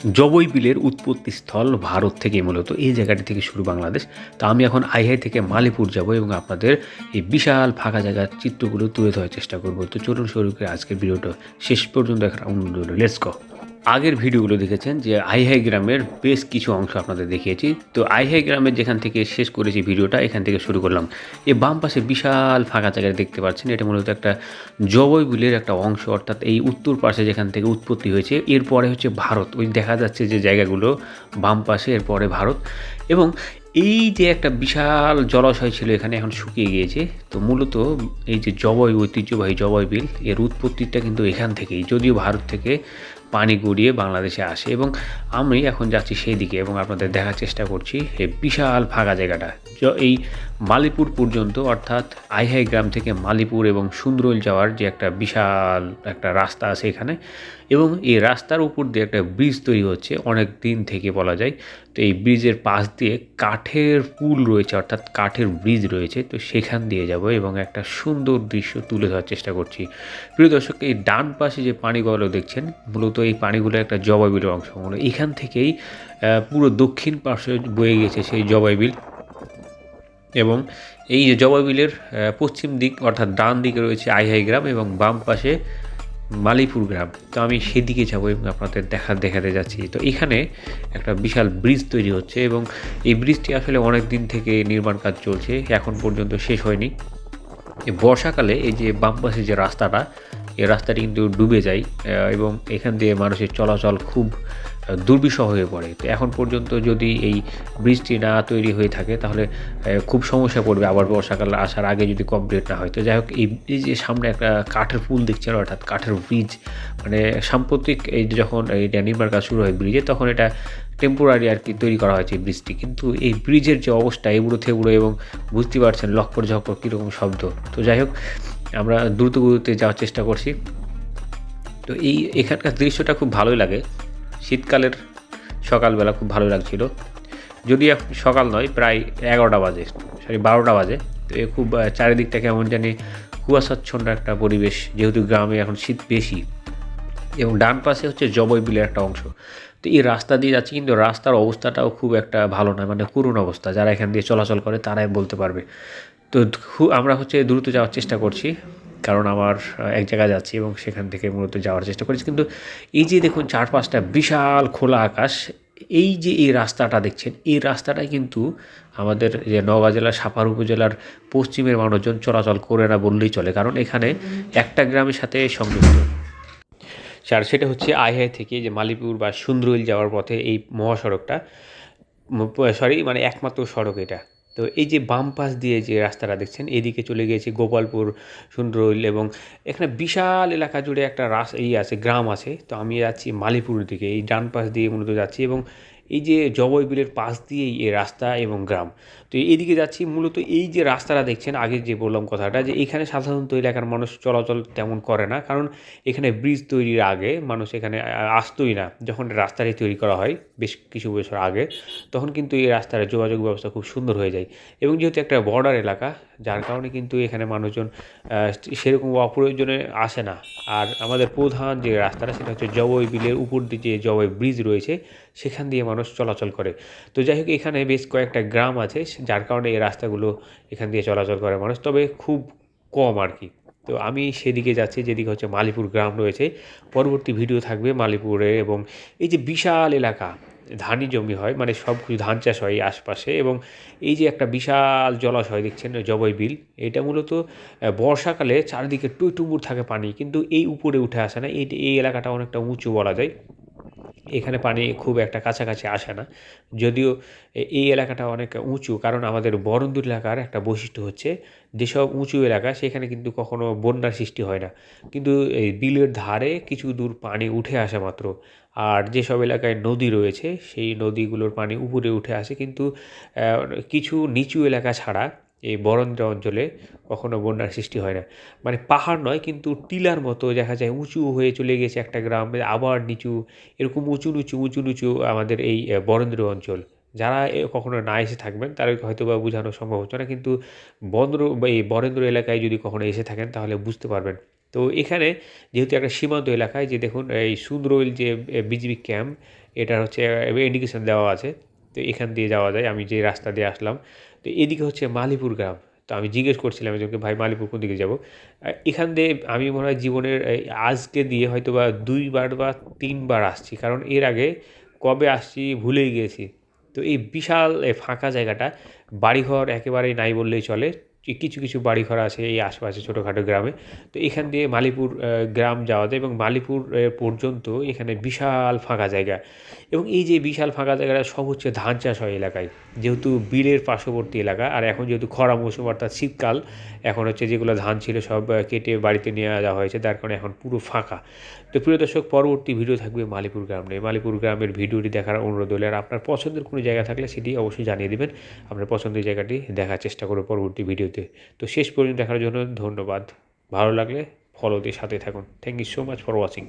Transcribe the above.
জবই বিলের উৎপত্তি স্থল ভারত থেকে মূলত এই জায়গাটি থেকে শুরু বাংলাদেশ। তা আমি এখন আইহাই থেকে মালিপুর যাব এবং আপনাদের এই বিশাল ফাঁকা জায়গার চিত্রগুলো তুলে ধরার চেষ্টা করব। তো চলুন শুরু করে আজকের ভিডিওটা। শেষ পর্যন্ত দেখার অনুরোধ লেটস গো আগের ভিডিওগুলো দেখেছেন যে আইহাই গ্রামের বেশ কিছু অংশ আপনাদের দেখিয়েছি। তো আইহাই গ্রামের যেখান থেকে শেষ করেছি ভিডিওটা, এখান থেকে শুরু করলাম। এই বাম পাশে বিশাল ফাঁকা জায়গায় দেখতে পাচ্ছেন। এটা মূলত একটা জবই বিলের একটা অংশ, অর্থাৎ এই উত্তর পাশে যেখান থেকে উৎপত্তি হয়েছে। এরপরে হচ্ছে ভারত। ওই দেখা যাচ্ছে যে জায়গাগুলো বাম পাশে, এরপরে ভারত। এবং এই যে একটা বিশাল জলাশয় ছিল এখানে এখন শুকিয়ে গিয়েছে। তো মূলত এই যে জবই ঐতিহ্যবাহী জবই বিল, এর উৎপত্তিটা কিন্তু এখান থেকেই। যদিও ভারত থেকে পানি গড়িয়ে বাংলাদেশে আসে এবং আমি এখন যাচ্ছি সেই দিকে এবং আপনাদের দেখার চেষ্টা করছি এই বিশাল ফাঁকা জায়গাটা। এই মালিপুর পর্যন্ত অর্থাৎ আইহাই গ্রাম থেকে মালিপুর এবং সুন্দরল যাওয়ার যে একটা বিশাল একটা রাস্তা আছে এখানে এবং এই রাস্তার উপর দিয়ে একটা ব্রিজ তৈরি হচ্ছে অনেক দিন থেকে বলা যায়। তো এই ব্রিজের পাশ দিয়ে কাঠের পুল রয়েছে অর্থাৎ কাঠের ব্রিজ রয়েছে। তো সেখান দিয়ে যাব এবং একটা সুন্দর দৃশ্য তুলে ধরার চেষ্টা করছি। প্রিয় দর্শক, এই ডান পাশে যে পানিগুলো দেখছেন, মূলত এই পানিগুলো একটা জবাইবিলের অংশ। মূলত এখান থেকেই পুরো দক্ষিণ পাশে বয়ে গেছে সেই জবাইবিল এবং এই যে জবাবিলের আহ, পশ্চিম দিক অর্থাৎ ডান দিকে রয়েছে আইহাই গ্রাম এবং বাম পাশে মালিপুর গ্রাম। তো আমি সেদিকে যাব এবং আপনাদের দেখা দেখাতে যাচ্ছি। তো এখানে একটা বিশাল ব্রিজ তৈরি হচ্ছে এবং এই ব্রিজটি আসলে অনেক দিন থেকে নির্মাণ কাজ চলছে। এখন পর্যন্ত শেষ হয়নি। বর্ষাকালে এই যে বাম পাশে যে রাস্তাটা এই রাস্তাটি কিন্তু ডুবে যায় এবং এখান দিয়ে মানুষের চলাচল খুব দুর্বিষহ হয়ে পড়ে। তো এখন পর্যন্ত যদি এই ব্রিজটি না তৈরি হয়ে থাকে, তাহলে খুব সমস্যা পড়বে আবার বর্ষাকাল আসার আগে যদি কমপ্লিট না হয়। তো যাই হোক, এই যে সামনে একটা কাঠের পুল দেখছেন, অর্থাৎ কাঠের ব্রিজ মানে সাম্প্রতিক এই যখন এইটা নির্মাণ কাজ শুরু হয় ব্রিজে তখন এটা টেম্পোরারি আর কি তৈরি করা হয়েছে ব্রিজটি কিন্তু এই ব্রিজের যে অবস্থা এগুলো থেগুলো এবং বুঝতে পারছেন লক্কর ঝক্কর কীরকম শব্দ। তো যাই হোক আমরা দ্রুত গতিতে যাওয়ার চেষ্টা করছি। তো এই এখানকার দৃশ্যটা খুব ভালোই লাগে। শীতকালের সকালবেলা খুব ভালো লাগছিল। যদি এখন সকাল নয়, প্রায় এগারোটা বাজে সরি বারোটা বাজে। তো এ খুব চারিদিকটা কেমন জানি কুয়াশাচ্ছন্ন একটা পরিবেশ, যেহেতু গ্রামে এখন শীত বেশি। এবং ডান পাশে হচ্ছে জবই বিলের একটা অংশ। তো এই রাস্তা দিয়ে যাচ্ছি, কিন্তু রাস্তার অবস্থাটাও খুব একটা ভালো নয় মানে করুণ অবস্থা। যারা এখান দিয়ে চলাচল করে, তারাই বলতে পারবে। তো আমরা হচ্ছে দ্রুত যাওয়ার চেষ্টা করছি, কারণ আমার এক জায়গায় যাচ্ছি এবং সেখান থেকে মূলত যাওয়ার চেষ্টা করছি। কিন্তু এই যে দেখুন চারপাশটা বিশাল খোলা আকাশ, এই যে এই রাস্তাটা দেখছেন, এই রাস্তাটাই কিন্তু আমাদের যে নওগাঁ জেলার সাপার উপজেলার পশ্চিমের মানুষজন চলাচল করে না বললেই চলে, কারণ এখানে একটা গ্রামের সাথে সংযুক্ত। আর সেটা হচ্ছে আইহাই থেকে যে মালিপুর বা সুন্দরইল যাওয়ার পথে এই মহাসড়কটা সরি মানে একমাত্র সড়ক এটা। তো এই যে বাম পাশ দিয়ে যে রাস্তাটা দেখছেন, এদিকে চলে গিয়েছে গোপালপুর সুন্দরইল এবং এখানে বিশাল এলাকা জুড়ে একটা রাস এই আছে, গ্রাম আছে। তো আমি যাচ্ছি মালিপুর দিকে, এই ডান পাশ দিয়ে মূলত যাচ্ছি এবং এই যে জবই বিলের পাশ দিয়েই এই রাস্তা এবং গ্রাম। তো এদিকে যাচ্ছি, মূলত এই যে রাস্তাটা দেখছেন আগে যে বললাম কথাটা, যে এখানে সাধারণত এলাকার মানুষ চলাচল তেমন করে না, কারণ এখানে ব্রিজ তৈরির আগে মানুষ এখানে আসতোই না। যখন রাস্তাটি তৈরি করা হয়, বেশ কিছু বছর আগে, তখন কিন্তু এই রাস্তার যোগাযোগ ব্যবস্থা খুব সুন্দর হয়ে যায়। এবং যেহেতু একটা বর্ডার এলাকা, যার কারণে কিন্তু এখানে মানুষজন সেরকম অপ্রয়োজনে আসে না। আর আমাদের প্রধান যে রাস্তাটা, সেটা হচ্ছে জবই বিলের উপর দিয়ে যে জবই ব্রিজ রয়েছে, সেখান দিয়ে মানুষ চলাচল করে। তো যাই হোক, এখানে বেশ কয়েকটা গ্রাম আছে যার কারণে এই রাস্তাগুলো এখান দিয়ে চলাচল করে মানুষ। তবে খুব কম আর কি। তো আমি সেদিকে যাচ্ছি, যেদিকে হচ্ছে মালিপুর গ্রাম রয়েছে। পরবর্তী ভিডিও থাকবে মালিপুরে এবং এই যে বিশাল এলাকা, ধানি জমি হয় মানে সব কিছু ধান চাষ হয় আশপাশে এবং এই যে একটা বিশাল জলাশয় দেখছেন জবই বিল, এটা মূলত বর্ষাকালে চারিদিকে টুইটুম্বুর থাকে পানি, কিন্তু এই উপরে উঠে আসে না। এই এই এলাকাটা অনেকটা উঁচু বলা যায়। এখানে পানি খুব একটা কাছাকাছি আসে না। যদিও এই এলাকাটা অনেক উঁচু, কারণ আমাদের বরন্দুর এলাকার একটা বৈশিষ্ট্য হচ্ছে, যেসব উঁচু এলাকা সেখানে কিন্তু কখনো বন্যার সৃষ্টি হয় না। কিন্তু এই বিলের ধারে কিছু দূর পানি উঠে আসে মাত্র। আর যেসব এলাকায় নদী রয়েছে, সেই নদীগুলোর পানি উপরে উঠে আসে। কিন্তু কিছু নিচু এলাকা ছাড়া এই বরেন্দ্র অঞ্চলে কখনো বন্যার সৃষ্টি হয় না। মানে পাহাড় নয়, কিন্তু টিলার মতো দেখা যায় উঁচু হয়ে চলে গেছে একটা গ্রাম, আবার নিচু, এরকম উঁচু নিচু উঁচু নিচু আমাদের এই বরেন্দ্র অঞ্চল। যারা কখনো না এসে থাকবেন তাদেরকে হয়তো বা বোঝানো সম্ভব হচ্ছে না, কিন্তু বন্দ্র, এই বরেন্দ্র এলাকায় যদি কখনো এসে থাকেন, তাহলে বুঝতে পারবেন। তো এখানে যেহেতু একটা সীমান্ত এলাকায় যে দেখুন, এই সুন্দরইল যে বিজিবি ক্যাম্প এটা হচ্ছে ইন্ডিকেশন দেওয়া আছে। তো এখান দিয়ে যাওয়া যায়, আমি যে রাস্তা দিয়ে আসলাম। তো এদিকে হচ্ছে মালিপুর গ্রাম। তো আমি জিজ্ঞেস করছিলাম একজনকে ভাই, মালিপুর কোন দিকে যাব? এখান দিয়ে আমি মনে হয় জীবনের আজকে দিয়ে হয়তো বা দুইবার বা তিনবার আসছি। কারণ এর আগে কবে আসছি ভুলেই গিয়েছি। তো এই বিশাল ফাঁকা জায়গাটা, বাড়িঘর একেবারেই নাই বললেই চলে। কিছু কিছু বাড়িঘর আছে এই আশেপাশে ছোটোখাটো গ্রামে, তো এখান দিয়ে মালিপুর গ্রাম যাওয়া যায় এবং মালিপুর পর্যন্ত এখানে বিশাল ফাঁকা জায়গা। এবং এই যে বিশাল ফাঁকা জায়গাটা সব হচ্ছে ধান চাষ হয় এলাকায়। যেহেতু বিলের পার্শ্ববর্তী এলাকা, আর এখন যেহেতু খরা মৌসুম অর্থাৎ শীতকাল, এখন হচ্ছে যেগুলো ধান ছিল সব কেটে বাড়িতে নিয়ে যাওয়া হয়েছে, তার কারণে এখন পুরো ফাঁকা। তো প্রিয় দর্শক, পরবর্তী ভিডিও থাকবে মালিপুর গ্রাম নিয়ে। মালিপুর গ্রামের ভিডিওটি দেখার অনুরোধ হলে আর আপনার পছন্দের কোনো জায়গা থাকলে সেটি অবশ্যই জানিয়ে দেবেন। আপনার পছন্দের জায়গাটি দেখার চেষ্টা করব পরবর্তী ভিডিওতে তো শেষ পর্যন্ত দেখার জন্য ধন্যবাদ। ভালো লাগলে ফলো দিয়ে সাথে থাকুন। Thank you so much for watching